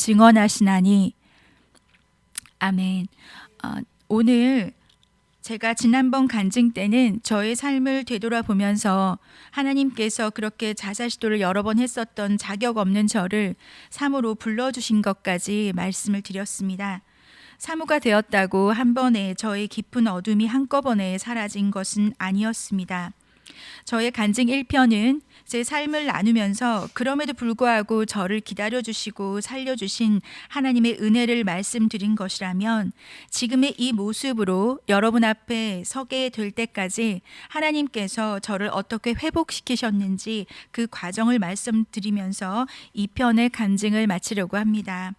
증언하시나니 아멘. 어, 오늘 제가 지난번 간증 때는 저의 삶을 되돌아보면서 하나님께서 그렇게 자살 시도를 여러 번 했었던 자격 없는 저를 사모로 불러주신 것까지 말씀을 드렸습니다. 사모가 되었다고 한 번에 저의 깊은 어둠이 한꺼번에 사라진 것은 아니었습니다. 저의 간증 1편은 제 삶을 나누면서 그럼에도 불구하고 저를 기다려주시고 살려주신 하나님의 은혜를 말씀드린 것이라면 지금의 이 모습으로 여러분 앞에 서게 될 때까지 하나님께서 저를 어떻게 회복시키셨는지 그 과정을 말씀드리면서 이 편의 간증을 마치려고 합니다.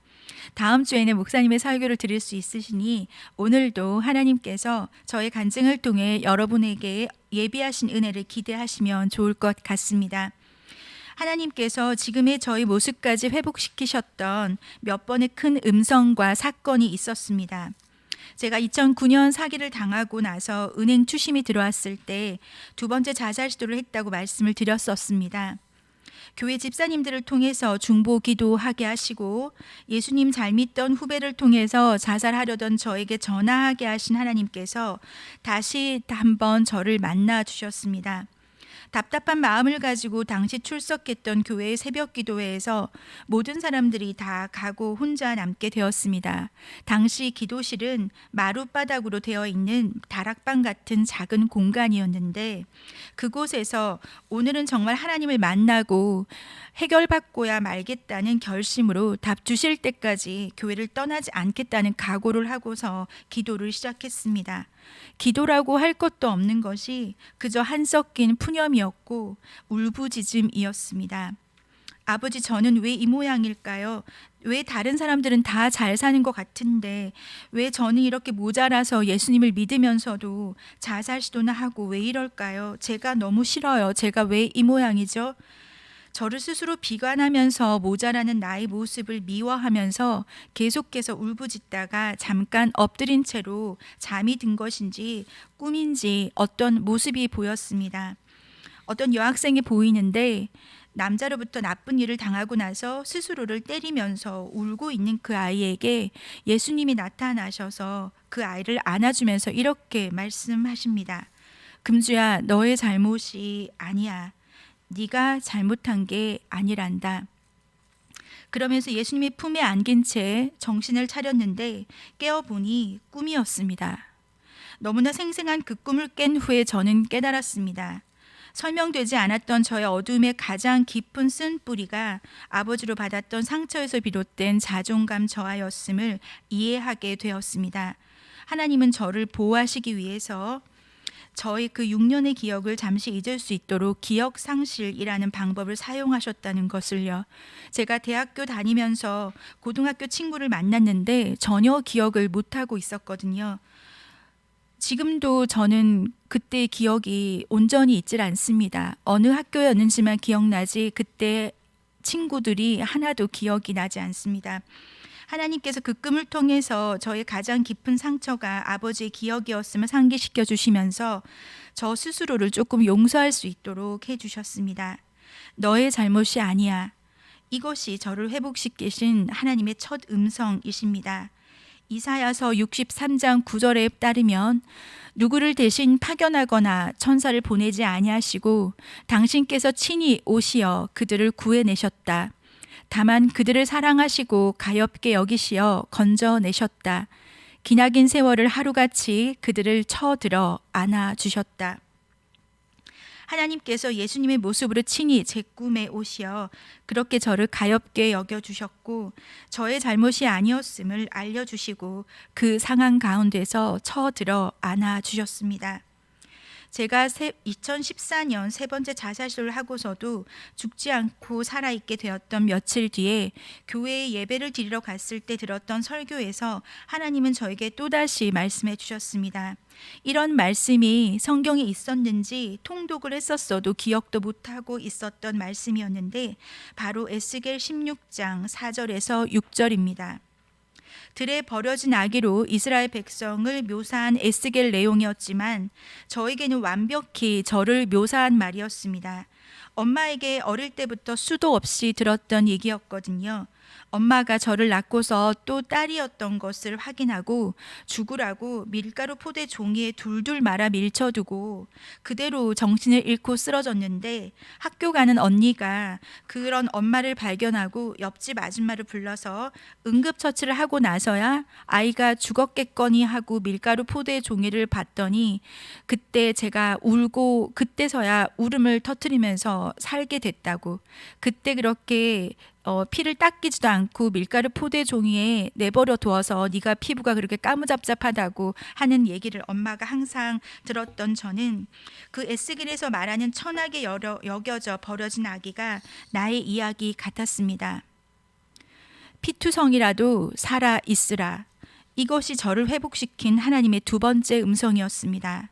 다음 주에는 목사님의 설교를 드릴 수 있으시니 오늘도 하나님께서 저의 간증을 통해 여러분에게 예비하신 은혜를 기대하시면 좋을 것 같습니다. 하나님께서 지금의 저희 모습까지 회복시키셨던 몇 번의 큰 음성과 사건이 있었습니다. 제가 2009년 사기를 당하고 나서 은행 추심이 들어왔을 때 두 번째 자살 시도를 했다고 말씀을 드렸었습니다. 교회 집사님들을 통해서 중보 기도하게 하시고 예수님 잘 믿던 후배를 통해서 자살하려던 저에게 전화하게 하신 하나님께서 다시 한번 저를 만나 주셨습니다. 답답한 마음을 가지고 당시 출석했던 교회의 새벽 기도회에서 모든 사람들이 다 가고 혼자 남게 되었습니다. 당시 기도실은 마룻바닥으로 되어 있는 다락방 같은 작은 공간이었는데 그곳에서 오늘은 정말 하나님을 만나고 해결받고야 말겠다는 결심으로 답 주실 때까지 교회를 떠나지 않겠다는 각오를 하고서 기도를 시작했습니다. 기도라고 할 것도 없는 것이 그저 한섞인 푸념이 었고 울부짖음이었습니다. 아버지 저는 왜 이 모양일까요? 왜 다른 사람들은 다 잘 사는 것 같은데 왜 저는 이렇게 모자라서 예수님을 믿으면서도 자살 시도나 하고 왜 이럴까요? 제가 너무 싫어요. 제가 왜 이 모양이죠? 저를 스스로 비관하면서 모자라는 나의 모습을 미워하면서 계속해서 울부짖다가 잠깐 엎드린 채로 잠이 든 것인지 꿈인지 어떤 모습이 보였습니다. 어떤 여학생이 보이는데 남자로부터 나쁜 일을 당하고 나서 스스로를 때리면서 울고 있는 그 아이에게 예수님이 나타나셔서 그 아이를 안아주면서 이렇게 말씀하십니다. 금주야, 너의 잘못이 아니야. 네가 잘못한 게 아니란다. 그러면서 예수님의 품에 안긴 채 정신을 차렸는데 깨어보니 꿈이었습니다. 너무나 생생한 그 꿈을 깬 후에 저는 깨달았습니다. 설명되지 않았던 저의 어둠의 가장 깊은 쓴 뿌리가 아버지로 받았던 상처에서 비롯된 자존감 저하였음을 이해하게 되었습니다. 하나님은 저를 보호하시기 위해서 저의 그 6년의 기억을 잠시 잊을 수 있도록 기억 상실이라는 방법을 사용하셨다는 것을요. 제가 대학교 다니면서 고등학교 친구를 만났는데 전혀 기억을 못 하고 있었거든요. 지금도 저는 그때의 기억이 온전히 있질 않습니다. 어느 학교였는지만 기억나지 그때 친구들이 하나도 기억이 나지 않습니다. 하나님께서 그 꿈을 통해서 저의 가장 깊은 상처가 아버지의 기억이었음을 상기시켜 주시면서 저 스스로를 조금 용서할 수 있도록 해 주셨습니다. 너의 잘못이 아니야. 이것이 저를 회복시키신 하나님의 첫 음성이십니다. 이사야서 63장 9절에 따르면 누구를 대신 파견하거나 천사를 보내지 아니하시고 당신께서 친히 오시어 그들을 구해내셨다. 다만 그들을 사랑하시고 가엾게 여기시어 건져내셨다. 기나긴 세월을 하루같이 그들을 쳐들어 안아 주셨다. 하나님께서 예수님의 모습으로 친히 제 꿈에 오시어 그렇게 저를 가엾게 여겨 주셨고 저의 잘못이 아니었음을 알려 주시고 그 상황 가운데서 쳐들어 안아 주셨습니다. 제가 2014년 세 번째 자살시도를 하고서도 죽지 않고 살아있게 되었던 며칠 뒤에 교회에 예배를 드리러 갔을 때 들었던 설교에서 하나님은 저에게 또다시 말씀해 주셨습니다. 이런 말씀이 성경에 있었는지 통독을 했었어도 기억도 못하고 있었던 말씀이었는데 바로 에스겔 16장 4절에서 6절입니다. 들에 버려진 아기로 이스라엘 백성을 묘사한 에스겔 내용이었지만 저에게는 완벽히 저를 묘사한 말이었습니다. 엄마에게 어릴 때부터 수도 없이 들었던 얘기였거든요. 엄마가 저를 낳고서 또 딸이었던 것을 확인하고 죽으라고 밀가루 포대 종이에 둘둘 말아 밀쳐두고 그대로 정신을 잃고 쓰러졌는데 학교 가는 언니가 그런 엄마를 발견하고 옆집 아줌마를 불러서 응급처치를 하고 나서야 아이가 죽었겠거니 하고 밀가루 포대 종이를 봤더니 그때 제가 울고 그때서야 울음을 터트리면서 살게 됐다고. 그때 그렇게 어, 피를 닦이지도 않고 밀가루 포대 종이에 내버려 두어서 네가 피부가 그렇게 까무잡잡하다고 하는 얘기를 엄마가 항상 들었던 저는 그 에스겔에서 말하는 천하게 여려, 여겨져 버려진 아기가 나의 이야기 같았습니다. 피투성이라도 살아 있으라. 이것이 저를 회복시킨 하나님의 두 번째 음성이었습니다.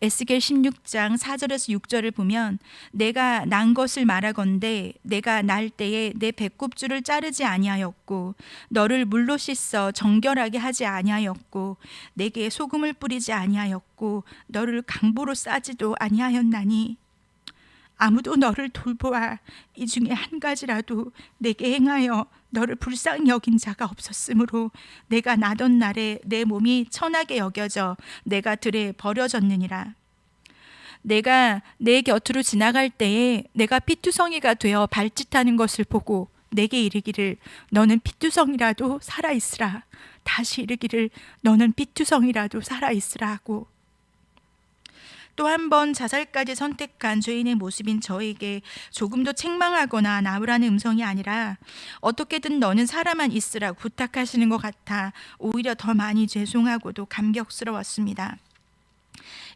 에스겔 16장 4절에서 6절을 보면 내가 난 것을 말하건대 내가 날 때에 내 배꼽줄을 자르지 아니하였고 너를 물로 씻어 정결하게 하지 아니하였고 내게 소금을 뿌리지 아니하였고 너를 강보로 싸지도 아니하였나니 아무도 너를 돌보아 이 중에 한 가지라도 내게 행하여 너를 불쌍히 여긴 자가 없었으므로 내가 나던 날에 내 몸이 천하게 여겨져 내가 들에 버려졌느니라. 내가 내 곁으로 지나갈 때에 내가 피투성이가 되어 발짓하는 것을 보고 내게 이르기를 너는 피투성이라도 살아 있으라. 다시 이르기를 너는 피투성이라도 살아 있으라 하고 또 한 번 자살까지 선택한 죄인의 모습인 저에게 조금도 책망하거나 나무라는 음성이 아니라 어떻게든 너는 살아만 있으라고 부탁하시는 것 같아 오히려 더 많이 죄송하고도 감격스러웠습니다.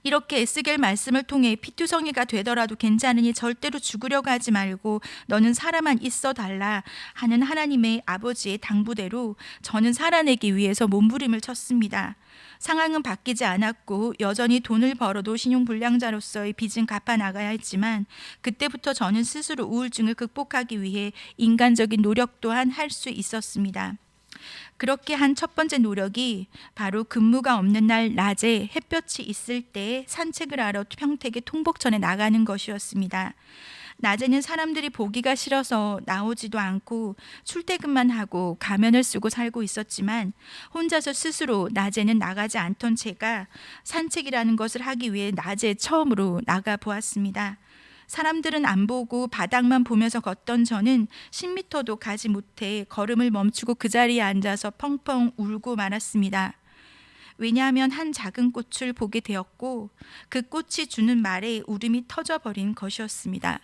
이렇게 에스겔 말씀을 통해 피투성이가 되더라도 괜찮으니 절대로 죽으려고 하지 말고 너는 살아만 있어 달라 하는 하나님의 아버지의 당부대로 저는 살아내기 위해서 몸부림을 쳤습니다. 상황은 바뀌지 않았고 여전히 돈을 벌어도 신용불량자로서의 빚은 갚아 나가야 했지만 그때부터 저는 스스로 우울증을 극복하기 위해 인간적인 노력 또한 할 수 있었습니다. 그렇게 한 첫 번째 노력이 바로 근무가 없는 날 낮에 햇볕이 있을 때 산책을 하러 평택의 통복천에 나가는 것이었습니다. 낮에는 사람들이 보기가 싫어서 나오지도 않고 출퇴근만 하고 가면을 쓰고 살고 있었지만 혼자서 스스로 낮에는 나가지 않던 제가 산책이라는 것을 하기 위해 낮에 처음으로 나가 보았습니다. 사람들은 안 보고 바닥만 보면서 걷던 저는 10미터도 가지 못해 걸음을 멈추고 그 자리에 앉아서 펑펑 울고 말았습니다. 왜냐하면 한 작은 꽃을 보게 되었고 그 꽃이 주는 말에 울음이 터져버린 것이었습니다.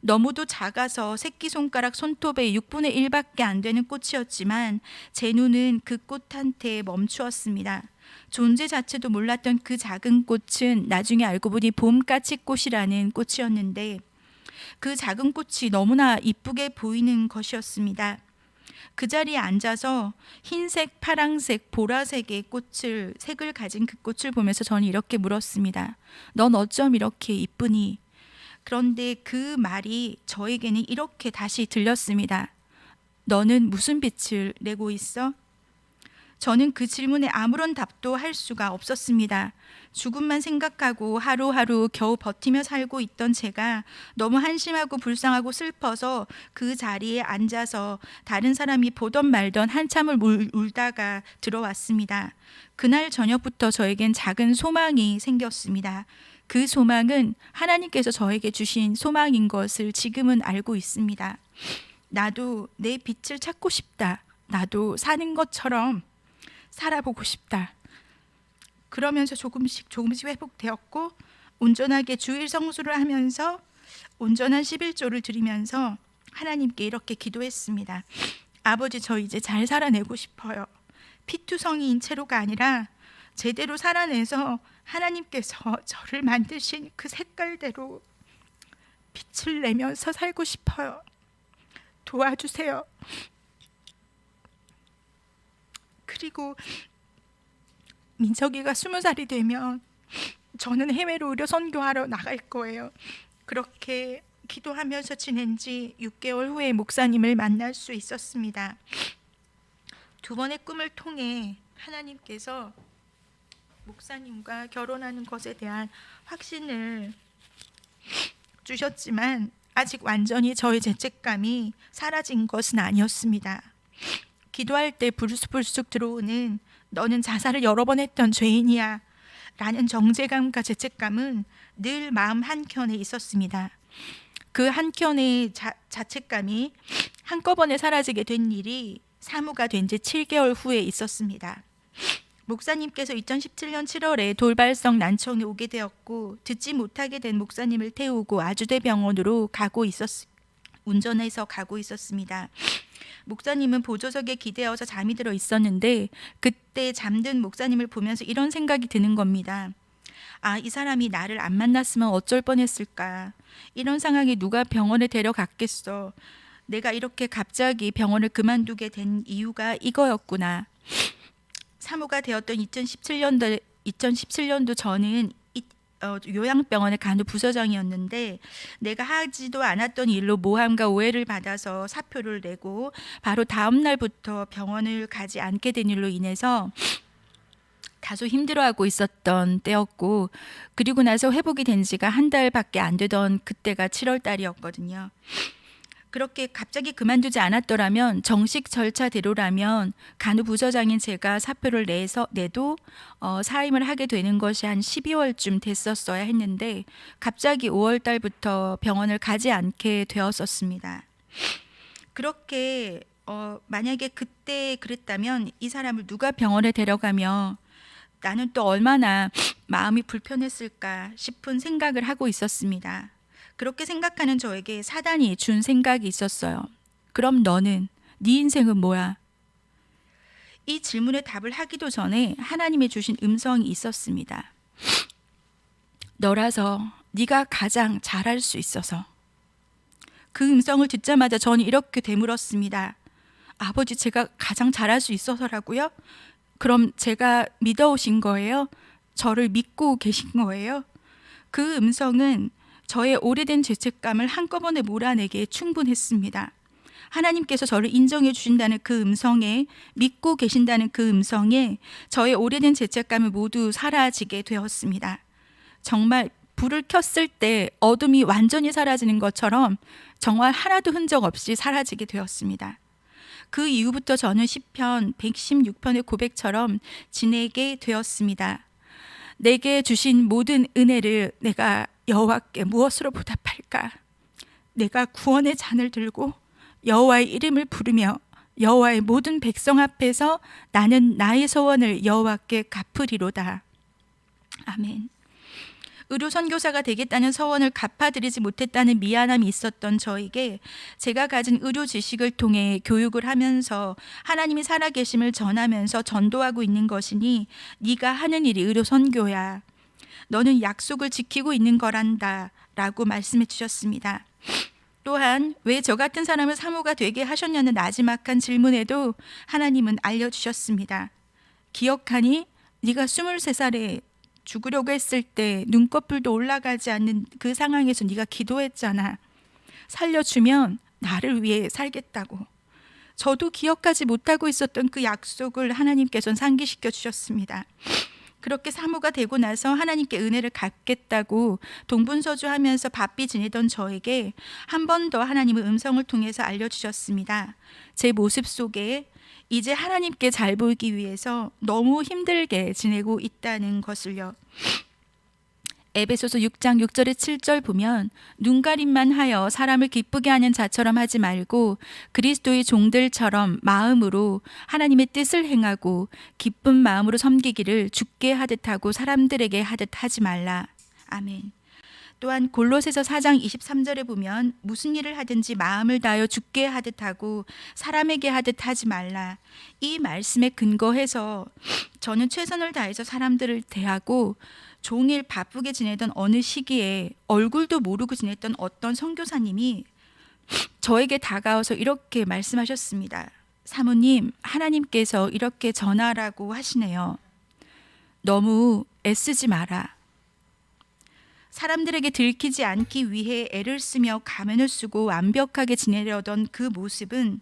너무도 작아서 새끼손가락 손톱의 6분의 1밖에 안 되는 꽃이었지만 제 눈은 그 꽃한테 멈추었습니다. 존재 자체도 몰랐던 그 작은 꽃은 나중에 알고 보니 봄까치꽃이라는 꽃이었는데 그 작은 꽃이 너무나 이쁘게 보이는 것이었습니다. 그 자리에 앉아서 흰색, 파랑색, 보라색의 꽃을 색을 가진 그 꽃을 보면서 저는 이렇게 물었습니다. 넌 어쩜 이렇게 이쁘니? 그런데 그 말이 저에게는 이렇게 다시 들렸습니다. 너는 무슨 빛을 내고 있어? 저는 그 질문에 아무런 답도 할 수가 없었습니다. 죽음만 생각하고 하루하루 겨우 버티며 살고 있던 제가 너무 한심하고 불쌍하고 슬퍼서 그 자리에 앉아서 다른 사람이 보던 말던 한참을 울, 울다가 들어왔습니다. 그날 저녁부터 저에겐 작은 소망이 생겼습니다. 그 소망은 하나님께서 저에게 주신 소망인 것을 지금은 알고 있습니다. 나도 내 빛을 찾고 싶다. 나도 사는 것처럼 살아보고 싶다. 그러면서 조금씩 조금씩 회복되었고 온전하게 주일 성수를 하면서 온전한 11조를 드리면서 하나님께 이렇게 기도했습니다. 아버지 저 이제 잘 살아내고 싶어요. 피투성이인 채로가 아니라 제대로 살아내서 하나님께서 저를 만드신 그 색깔대로 빛을 내면서 살고 싶어요. 도와주세요. 그리고 민석이가 스무 살이 되면 저는 해외로 의료 선교하러 나갈 거예요. 그렇게 기도하면서 지낸 지 6개월 후에 목사님을 만날 수 있었습니다. 두 번의 꿈을 통해 하나님께서 목사님과 결혼하는 것에 대한 확신을 주셨지만 아직 완전히 저의 죄책감이 사라진 것은 아니었습니다. 기도할 때 불쑥불쑥 들어오는 너는 자살을 여러 번 했던 죄인이야 라는 정죄감과 죄책감은 늘 마음 한켠에 있었습니다. 그 한켠의 자, 자책감이 한꺼번에 사라지게 된 일이 사무가 된 지 7개월 후에 있었습니다. 목사님께서 2017년 7월에 돌발성 난청이 오게 되었고 듣지 못하게 된 목사님을 태우고 아주대 병원으로 가고 있었 운전해서 가고 있었습니다. 목사님은 보조석에 기대어서 잠이 들어 있었는데 그때 잠든 목사님을 보면서 이런 생각이 드는 겁니다. 아, 이 사람이 나를 안 만났으면 어쩔 뻔했을까? 이런 상황에 누가 병원에 데려갔겠어? 내가 이렇게 갑자기 병원을 그만두게 된 이유가 이거였구나. 사모가 되었던 2017년도 2017년도 저는 이, 어, 요양병원의 간호 부서장이었는데 내가 하지도 않았던 일로 모함과 오해를 받아서 사표를 내고 바로 다음 날부터 병원을 가지 않게 된 일로 인해서 다소 힘들어하고 있었던 때였고 그리고 나서 회복이 된 지가 한 달밖에 안 되던 그때가 7월 달이었거든요. 그렇게 갑자기 그만두지 않았더라면 정식 절차대로라면 간호부서장인 제가 사표를 내서 내도 어, 사임을 하게 되는 것이 한 12월쯤 됐었어야 했는데 갑자기 5월 달부터 병원을 가지 않게 되었었습니다. 그렇게 어, 만약에 그때 그랬다면 이 사람을 누가 병원에 데려가며 나는 또 얼마나 마음이 불편했을까 싶은 생각을 하고 있었습니다. 그렇게 생각하는 저에게 사단이 준 생각이 있었어요. 그럼 너는 네 인생은 뭐야? 이 질문에 답을 하기도 전에 하나님이 주신 음성이 있었습니다. 너라서 네가 가장 잘할 수 있어서. 그 음성을 듣자마자 저는 이렇게 되물었습니다. 아버지 제가 가장 잘할 수 있어서라고요? 그럼 제가 믿어오신 거예요? 저를 믿고 계신 거예요? 그 음성은 저의 오래된 죄책감을 한꺼번에 몰아내기에 충분했습니다. 하나님께서 저를 인정해 주신다는 그 음성에 믿고 계신다는 그 음성에 저의 오래된 죄책감이 모두 사라지게 되었습니다. 정말 불을 켰을 때 어둠이 완전히 사라지는 것처럼 정말 하나도 흔적 없이 사라지게 되었습니다. 그 이후부터 저는 시편 116편의 고백처럼 지내게 되었습니다. 내게 주신 모든 은혜를 내가 여호와께 무엇으로 보답할까? 내가 구원의 잔을 들고 여호와의 이름을 부르며 여호와의 모든 백성 앞에서 나는 나의 소원을 여호와께 갚으리로다. 아멘. 의료 선교사가 되겠다는 서원을 갚아드리지 못했다는 미안함이 있었던 저에게 제가 가진 의료 지식을 통해 교육을 하면서 하나님이 살아계심을 전하면서 전도하고 있는 것이니 네가 하는 일이 의료 선교야. 너는 약속을 지키고 있는 거란다. 라고 말씀해 주셨습니다. 또한 왜 저 같은 사람을 사모가 되게 하셨냐는 나지막한 질문에도 하나님은 알려주셨습니다. 기억하니 네가 23살에 죽으려고 했을 때 눈꺼풀도 올라가지 않는 그 상황에서 네가 기도했잖아. 살려주면 나를 위해 살겠다고. 저도 기억하지 못하고 있었던 그 약속을 하나님께서는 상기시켜 주셨습니다. 그렇게 사모가 되고 나서 하나님께 은혜를 갚겠다고 동분서주하면서 바삐 지내던 저에게 한 번 더 하나님의 음성을 통해서 알려주셨습니다. 제 모습 속에 이제 하나님께 잘 보이기 위해서 너무 힘들게 지내고 있다는 것을요. 에베소서 6장 6절에 7절 보면 눈가림만 하여 사람을 기쁘게 하는 자처럼 하지 말고 그리스도의 종들처럼 마음으로 하나님의 뜻을 행하고 기쁜 마음으로 섬기기를 죽게 하듯 하고 사람들에게 하듯 하지 말라. 아멘. 또한 골로새서 4장 23절에 보면 무슨 일을 하든지 마음을 다하여 죽게 하듯 하고 사람에게 하듯 하지 말라. 이 말씀에 근거해서 저는 최선을 다해서 사람들을 대하고 종일 바쁘게 지내던 어느 시기에 얼굴도 모르고 지냈던 어떤 선교사님이 저에게 다가와서 이렇게 말씀하셨습니다. 사모님, 하나님께서 이렇게 전하라고 하시네요. 너무 애쓰지 마라. 사람들에게 들키지 않기 위해 애를 쓰며 가면을 쓰고 완벽하게 지내려던 그 모습은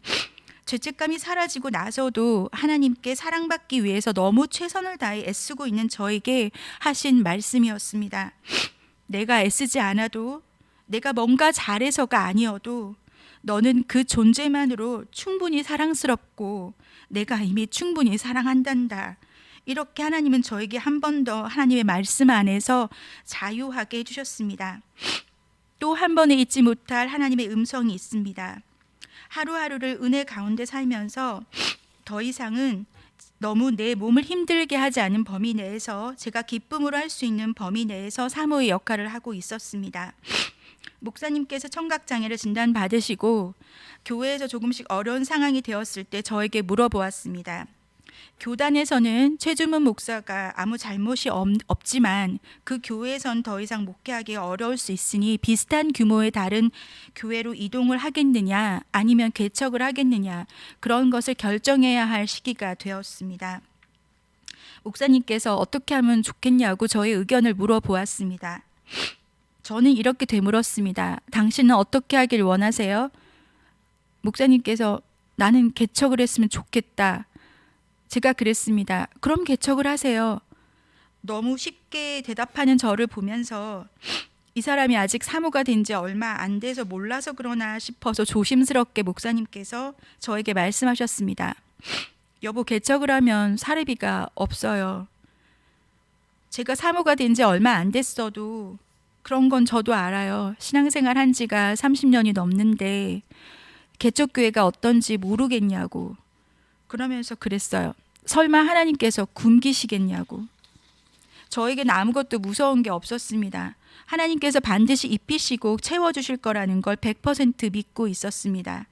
죄책감이 사라지고 나서도 하나님께 사랑받기 위해서 너무 최선을 다해 애쓰고 있는 저에게 하신 말씀이었습니다. 내가 애쓰지 않아도 내가 뭔가 잘해서가 아니어도 너는 그 존재만으로 충분히 사랑스럽고 내가 이미 충분히 사랑한단다. 이렇게 하나님은 저에게 한 번 더 하나님의 말씀 안에서 자유하게 해주셨습니다. 또 한 번에 잊지 못할 하나님의 음성이 있습니다. 하루하루를 은혜 가운데 살면서 더 이상은 너무 내 몸을 힘들게 하지 않은 범위 내에서 제가 기쁨으로 할 수 있는 범위 내에서 사모의 역할을 하고 있었습니다. 목사님께서 청각 장애를 진단 받으시고 교회에서 조금씩 어려운 상황이 되었을 때 저에게 물어보았습니다. 교단에서는 최주문 목사가 아무 잘못이 없, 없지만 그 교회에선 더 이상 목회하기 어려울 수 있으니 비슷한 규모의 다른 교회로 이동을 하겠느냐 아니면 개척을 하겠느냐 그런 것을 결정해야 할 시기가 되었습니다. 목사님께서 어떻게 하면 좋겠냐고 저의 의견을 물어보았습니다. 저는 이렇게 되물었습니다. 당신은 어떻게 하길 원하세요? 목사님께서 나는 개척을 했으면 좋겠다. 제가 그랬습니다. 그럼 개척을 하세요. 너무 쉽게 대답하는 저를 보면서 이 사람이 아직 사모가 된 지 얼마 안 돼서 몰라서 그러나 싶어서 조심스럽게 목사님께서 저에게 말씀하셨습니다. 여보, 개척을 하면 사례비가 없어요. 제가 사모가 된 지 얼마 안 됐어도 그런 건 저도 알아요. 신앙생활 한 지가 30년이 넘는데 개척교회가 어떤지 모르겠냐고. 그러면서 그랬어요. 설마 하나님께서 굶기시겠냐고. 저에겐 아무것도 무서운 게 없었습니다. 하나님께서 반드시 입히시고 채워주실 거라는 걸 100% 믿고 있었습니다.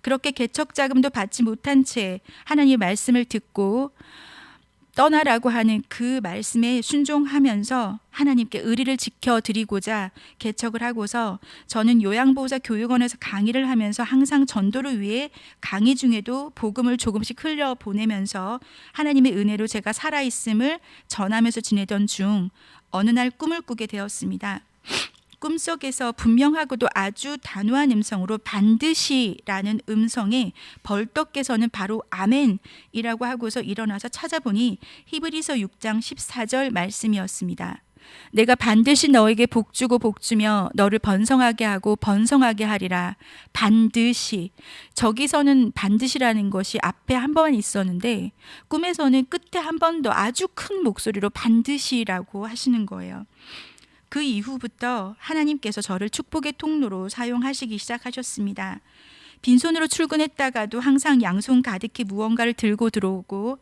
그렇게 개척 자금도 받지 못한 채 하나님의 말씀을 듣고 떠나라고 하는 그 말씀에 순종하면서 하나님께 의리를 지켜 드리고자 개척을 하고서 저는 요양보호사 교육원에서 강의를 하면서 항상 전도를 위해 강의 중에도 복음을 조금씩 흘려 보내면서 하나님의 은혜로 제가 살아 있음을 전하면서 지내던 중 어느 날 꿈을 꾸게 되었습니다. 꿈속에서 분명하고도 아주 단호한 음성으로 반드시라는 음성에 벌떡 깨서는 바로 아멘이라고 하고서 일어나서 찾아보니 히브리서 6장 14절 말씀이었습니다. 내가 반드시 너에게 복주고 복주며 너를 번성하게 하고 번성하게 하리라. 반드시. 저기서는 반드시라는 것이 앞에 한 번 있었는데 꿈에서는 끝에 한 번 더 아주 큰 목소리로 반드시라고 하시는 거예요. 그 이후부터 하나님께서 저를 축복의 통로로 사용하시기 시작하셨습니다. 빈손으로 출근했다가도 항상 양손 가득히 무언가를 들고 들어오고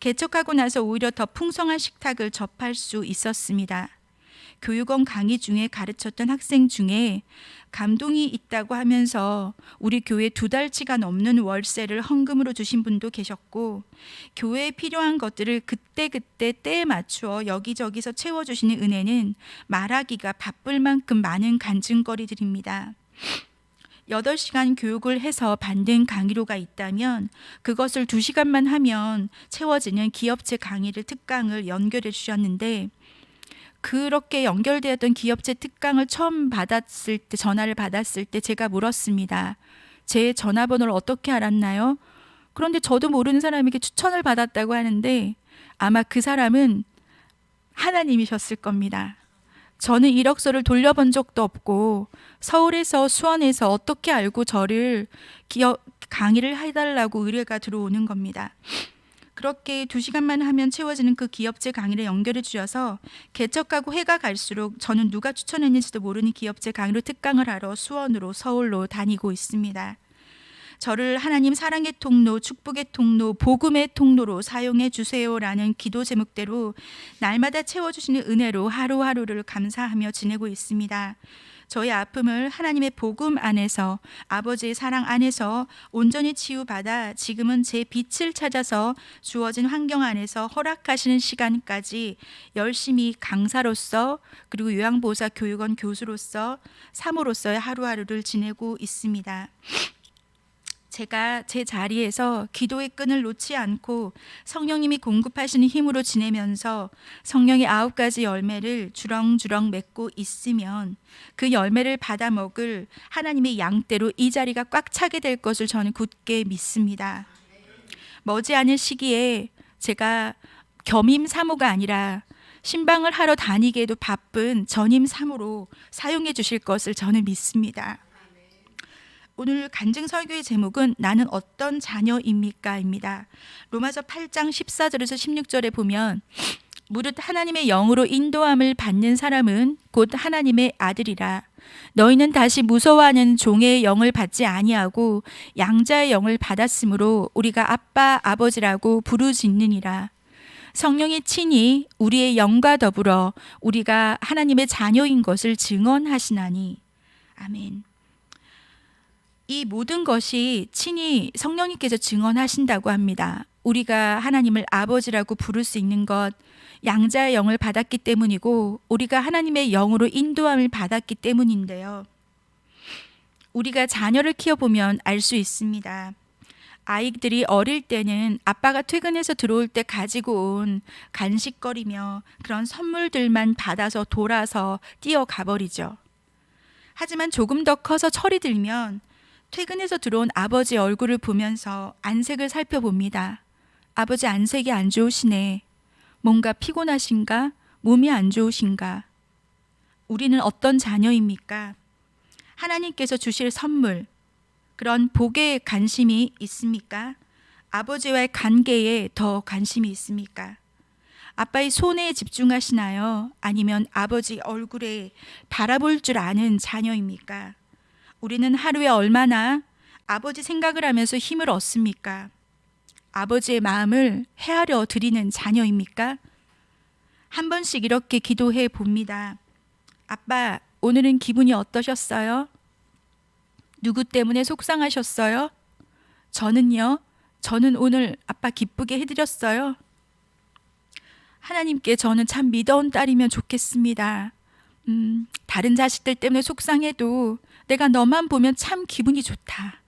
개척하고 나서 오히려 더 풍성한 식탁을 접할 수 있었습니다. 교육원 강의 중에 가르쳤던 학생 중에 감동이 있다고 하면서 우리 교회 두 달치가 넘는 월세를 헌금으로 주신 분도 계셨고 교회에 필요한 것들을 그때그때 때에 맞추어 여기저기서 채워주시는 은혜는 말하기가 바쁠 만큼 많은 간증거리들입니다. 8시간 교육을 해서 받는 강의료가 있다면 그것을 2시간만 하면 채워지는 기업체 강의를 특강을 연결해 주셨는데 그렇게 연결되었던 기업체 특강을 처음 받았을 때 전화를 받았을 때 제가 물었습니다. 제 전화번호를 어떻게 알았나요? 그런데 저도 모르는 사람에게 추천을 받았다고 하는데 아마 그 사람은 하나님이셨을 겁니다. 저는 이력서를 돌려본 적도 없고 서울에서 수원에서 어떻게 알고 저를 기업 강의를 해달라고 의뢰가 들어오는 겁니다. 그렇게 두 시간만 하면 채워지는 그 기업체 강의를 연결해 주셔서 개척하고 해가 갈수록 저는 누가 추천했는지도 모르는 기업체 강의로 특강을 하러 수원으로 서울로 다니고 있습니다. 저를 하나님 사랑의 통로, 축복의 통로, 복음의 통로로 사용해 주세요라는 기도 제목대로 날마다 채워주시는 은혜로 하루하루를 감사하며 지내고 있습니다. 저의 아픔을 하나님의 복음 안에서 아버지의 사랑 안에서 온전히 치유받아 지금은 제 빛을 찾아서 주어진 환경 안에서 허락하시는 시간까지 열심히 강사로서 그리고 요양보호사 교육원 교수로서 사모로서의 하루하루를 지내고 있습니다. 제가 제 자리에서 기도의 끈을 놓지 않고 성령님이 공급하시는 힘으로 지내면서 성령의 아홉 가지 열매를 주렁주렁 맺고 있으면 그 열매를 받아 먹을 하나님의 양대로 이 자리가 꽉 차게 될 것을 저는 굳게 믿습니다. 머지않은 시기에 제가 겸임 사모가 아니라 신방을 하러 다니기에도 바쁜 전임 사무로 사용해 주실 것을 저는 믿습니다. 오늘 간증 설교의 제목은 나는 어떤 자녀입니까입니다. 로마서 8장 14절에서 16절에 보면 무릇 하나님의 영으로 인도함을 받는 사람은 곧 하나님의 아들이라 너희는 다시 무서워하는 종의 영을 받지 아니하고 양자의 영을 받았으므로 우리가 아빠 아버지라고 부르짖느니라 성령이 친히 우리의 영과 더불어 우리가 하나님의 자녀인 것을 증언하시나니 아멘. 이 모든 것이 친히 성령님께서 증언하신다고 합니다. 우리가 하나님을 아버지라고 부를 수 있는 것, 양자의 영을 받았기 때문이고, 우리가 하나님의 영으로 인도함을 받았기 때문인데요. 우리가 자녀를 키워보면 알 수 있습니다. 아이들이 어릴 때는 아빠가 퇴근해서 들어올 때 가지고 온 간식거리며 그런 선물들만 받아서 돌아서 뛰어가 버리죠. 하지만 조금 더 커서 철이 들면 퇴근해서 들어온 아버지 얼굴을 보면서 안색을 살펴봅니다. 아버지 안색이 안 좋으시네. 뭔가 피곤하신가? 몸이 안 좋으신가? 우리는 어떤 자녀입니까? 하나님께서 주실 선물, 그런 복에 관심이 있습니까? 아버지와의 관계에 더 관심이 있습니까? 아빠의 손에 집중하시나요? 아니면 아버지 얼굴에 바라볼 줄 아는 자녀입니까? 우리는 하루에 얼마나 아버지 생각을 하면서 힘을 얻습니까? 아버지의 마음을 헤아려 드리는 자녀입니까? 한 번씩 이렇게 기도해 봅니다. 아빠, 오늘은 기분이 어떠셨어요? 누구 때문에 속상하셨어요? 저는요, 저는 오늘 아빠 기쁘게 해드렸어요. 하나님께 저는 참 믿어온 딸이면 좋겠습니다. 음, 다른 자식들 때문에 속상해도 내가 너만 보면 참 기분이 좋다.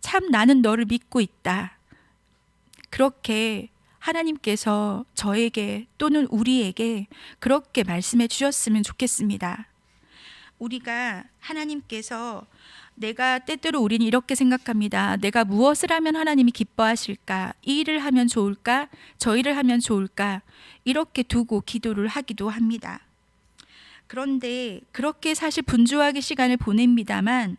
참 나는 너를 믿고 있다. 그렇게 하나님께서 저에게 또는 우리에게 그렇게 말씀해 주셨으면 좋겠습니다. 우리가 하나님께서 내가 때때로 우리는 이렇게 생각합니다. 내가 무엇을 하면 하나님이 기뻐하실까? 이 일을 하면 좋을까? 저 일을 하면 좋을까? 이렇게 두고 기도를 하기도 합니다. 그런데 그렇게 사실 분주하게 시간을 보냅니다만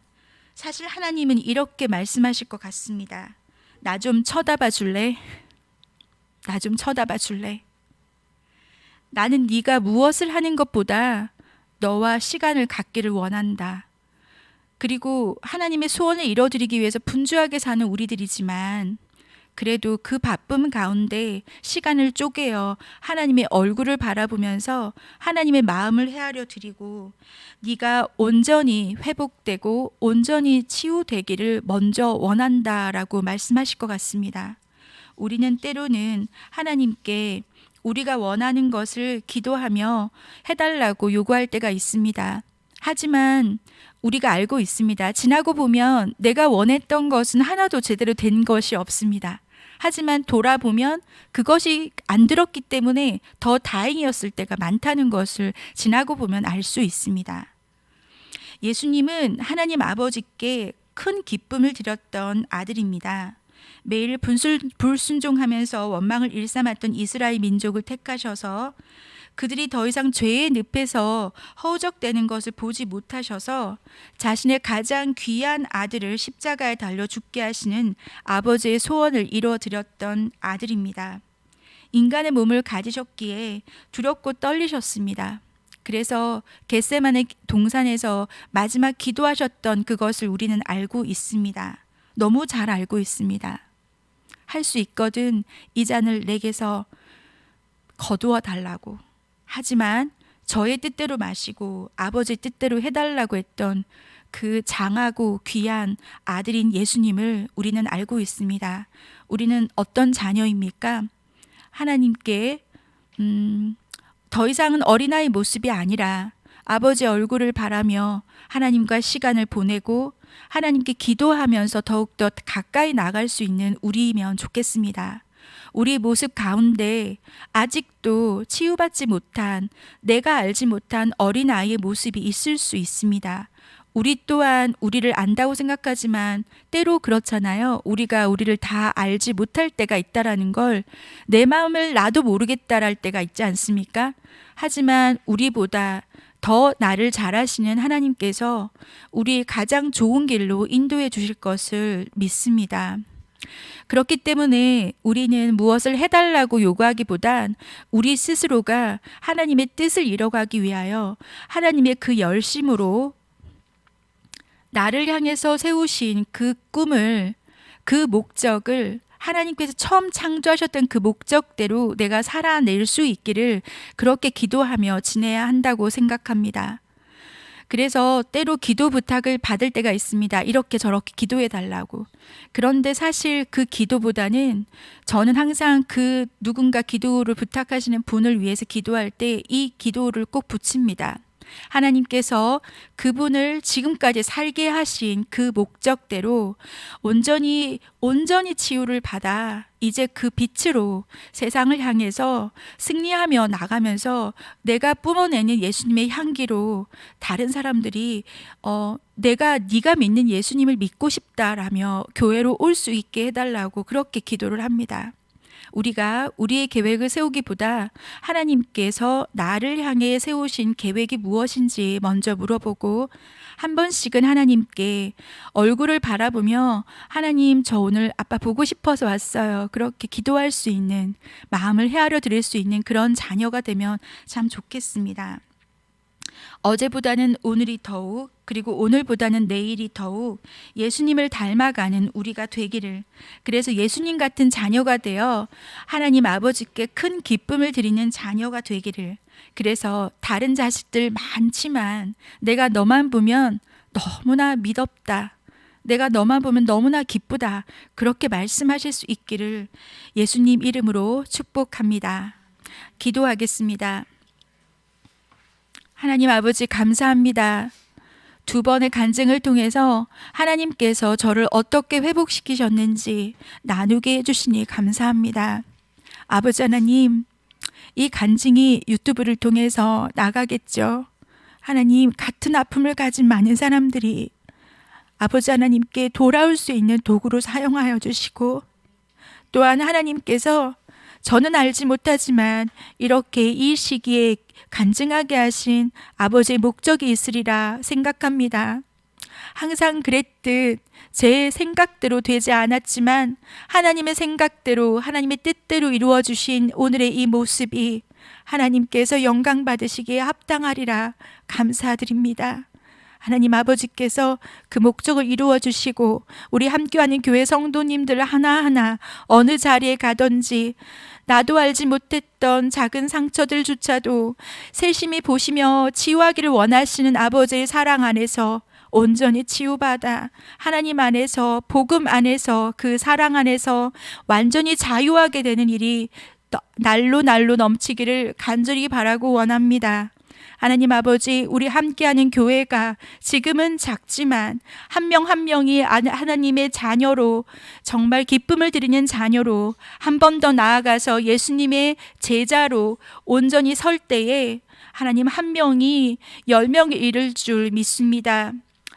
사실 하나님은 이렇게 말씀하실 것 같습니다. 나 좀 쳐다봐 줄래? 나 좀 쳐다봐 줄래? 나는 네가 무엇을 하는 것보다 너와 시간을 갖기를 원한다. 그리고 하나님의 소원을 이뤄드리기 위해서 분주하게 사는 우리들이지만 그래도 그 바쁨 가운데 시간을 쪼개어 하나님의 얼굴을 바라보면서 하나님의 마음을 헤아려 드리고 네가 온전히 회복되고 온전히 치유되기를 먼저 원한다라고 말씀하실 것 같습니다. 우리는 때로는 하나님께 우리가 원하는 것을 기도하며 해달라고 요구할 때가 있습니다. 하지만 우리가 알고 있습니다. 지나고 보면 내가 원했던 것은 하나도 제대로 된 것이 없습니다. 하지만 돌아보면 그것이 안 들었기 때문에 더 다행이었을 때가 많다는 것을 지나고 보면 알 수 있습니다. 예수님은 하나님 아버지께 큰 기쁨을 드렸던 아들입니다. 매일 불순종하면서 원망을 일삼았던 이스라엘 민족을 택하셔서 그들이 더 이상 죄의 늪에서 허우적대는 것을 보지 못하셔서 자신의 가장 귀한 아들을 십자가에 달려 죽게 하시는 아버지의 소원을 이루어 드렸던 아들입니다. 인간의 몸을 가지셨기에 두렵고 떨리셨습니다. 그래서 겟세만의 동산에서 마지막 기도하셨던 그것을 우리는 알고 있습니다. 너무 잘 알고 있습니다. 할 수 있거든 이 잔을 내게서 거두어 달라고. 하지만 저의 뜻대로 마시고 아버지 뜻대로 해달라고 했던 그 장하고 귀한 아들인 예수님을 우리는 알고 있습니다. 우리는 어떤 자녀입니까? 하나님께 음, 더 이상은 어린아이 모습이 아니라 아버지 얼굴을 바라며 하나님과 시간을 보내고 하나님께 기도하면서 더욱더 가까이 나갈 수 있는 우리이면 좋겠습니다. 우리 모습 가운데 아직도 치유받지 못한 내가 알지 못한 어린 아이의 모습이 있을 수 있습니다. 우리 또한 우리를 안다고 생각하지만 때로 그렇잖아요. 우리가 우리를 다 알지 못할 때가 있다라는 걸 내 마음을 나도 모르겠다랄 때가 있지 않습니까? 하지만 우리보다 더 나를 잘 아시는 하나님께서 우리 가장 좋은 길로 인도해 주실 것을 믿습니다. 그렇기 때문에 우리는 무엇을 해달라고 요구하기보단 우리 스스로가 하나님의 뜻을 이뤄가기 위하여 하나님의 그 열심으로 나를 향해서 세우신 그 꿈을 그 목적을 하나님께서 처음 창조하셨던 그 목적대로 내가 살아낼 수 있기를 그렇게 기도하며 지내야 한다고 생각합니다. 그래서 때로 기도 부탁을 받을 때가 있습니다. 이렇게 저렇게 기도해 달라고. 그런데 사실 그 기도보다는 저는 항상 그 누군가 기도를 부탁하시는 분을 위해서 기도할 때 이 기도를 꼭 붙입니다. 하나님께서 그분을 지금까지 살게 하신 그 목적대로 온전히 온전히 치유를 받아 이제 그 빛으로 세상을 향해서 승리하며 나가면서 내가 뿜어내는 예수님의 향기로 다른 사람들이 어 내가 네가 믿는 예수님을 믿고 싶다라며 교회로 올 수 있게 해달라고 그렇게 기도를 합니다. 우리가 우리의 계획을 세우기보다 하나님께서 나를 향해 세우신 계획이 무엇인지 먼저 물어보고 한 번씩은 하나님께 얼굴을 바라보며 하나님 저 오늘 아빠 보고 싶어서 왔어요. 그렇게 기도할 수 있는 마음을 헤아려 드릴 수 있는 그런 자녀가 되면 참 좋겠습니다. 어제보다는 오늘이 더욱 그리고 오늘보다는 내일이 더욱 예수님을 닮아가는 우리가 되기를 그래서 예수님 같은 자녀가 되어 하나님 아버지께 큰 기쁨을 드리는 자녀가 되기를 그래서 다른 자식들 많지만 내가 너만 보면 너무나 믿었다. 내가 너만 보면 너무나 기쁘다. 그렇게 말씀하실 수 있기를 예수님 이름으로 축복합니다. 기도하겠습니다. 하나님 아버지 감사합니다. 두 번의 간증을 통해서 하나님께서 저를 어떻게 회복시키셨는지 나누게 해주시니 감사합니다. 아버지 하나님, 이 간증이 유튜브를 통해서 나가겠죠. 하나님, 같은 아픔을 가진 많은 사람들이 아버지 하나님께 돌아올 수 있는 도구로 사용하여 주시고 또한 하나님께서 저는 알지 못하지만 이렇게 이 시기에 간증하게 하신 아버지의 목적이 있으리라 생각합니다. 항상 그랬듯 제 생각대로 되지 않았지만 하나님의 생각대로 하나님의 뜻대로 이루어 주신 오늘의 이 모습이 하나님께서 영광 받으시기에 합당하리라 감사드립니다. 하나님 아버지께서 그 목적을 이루어 주시고 우리 함께하는 교회 성도님들 하나하나 어느 자리에 가든지 나도 알지 못했던 작은 상처들조차도 세심히 보시며 치유하기를 원하시는 아버지의 사랑 안에서 온전히 치유받아 하나님 안에서 복음 안에서 그 사랑 안에서 완전히 자유하게 되는 일이 날로 날로 넘치기를 간절히 바라고 원합니다. 하나님 아버지, 우리 함께하는 교회가 지금은 작지만 한명한 명이 하나님의 자녀로 정말 기쁨을 드리는 자녀로 한 번 더 나아가서 예수님의 제자로 온전히 설 때에 하나님 한 명이 열 명이 이를 줄 믿습니다.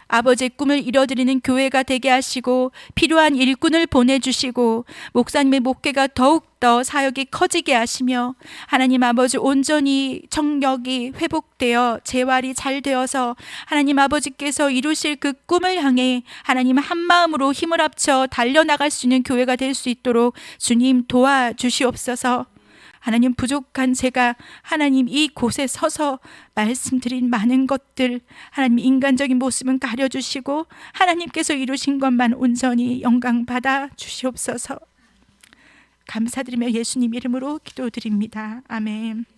아버지의 꿈을 이뤄드리는 교회가 되게 하시고 필요한 일꾼을 보내주시고 목사님의 목회가 더욱더 사역이 커지게 하시며 하나님 아버지 온전히 청력이 회복되어 재활이 잘 되어서 하나님 아버지께서 이루실 그 꿈을 향해 하나님 한 마음으로 힘을 합쳐 달려나갈 수 있는 교회가 될 수 있도록 주님 도와주시옵소서. 하나님 부족한 제가 하나님 이 곳에 서서 말씀드린 많은 것들 하나님 인간적인 모습은 가려주시고 하나님께서 이루신 것만 온전히 영광 받아 주시옵소서 감사드리며 예수님 이름으로 기도드립니다. 아멘.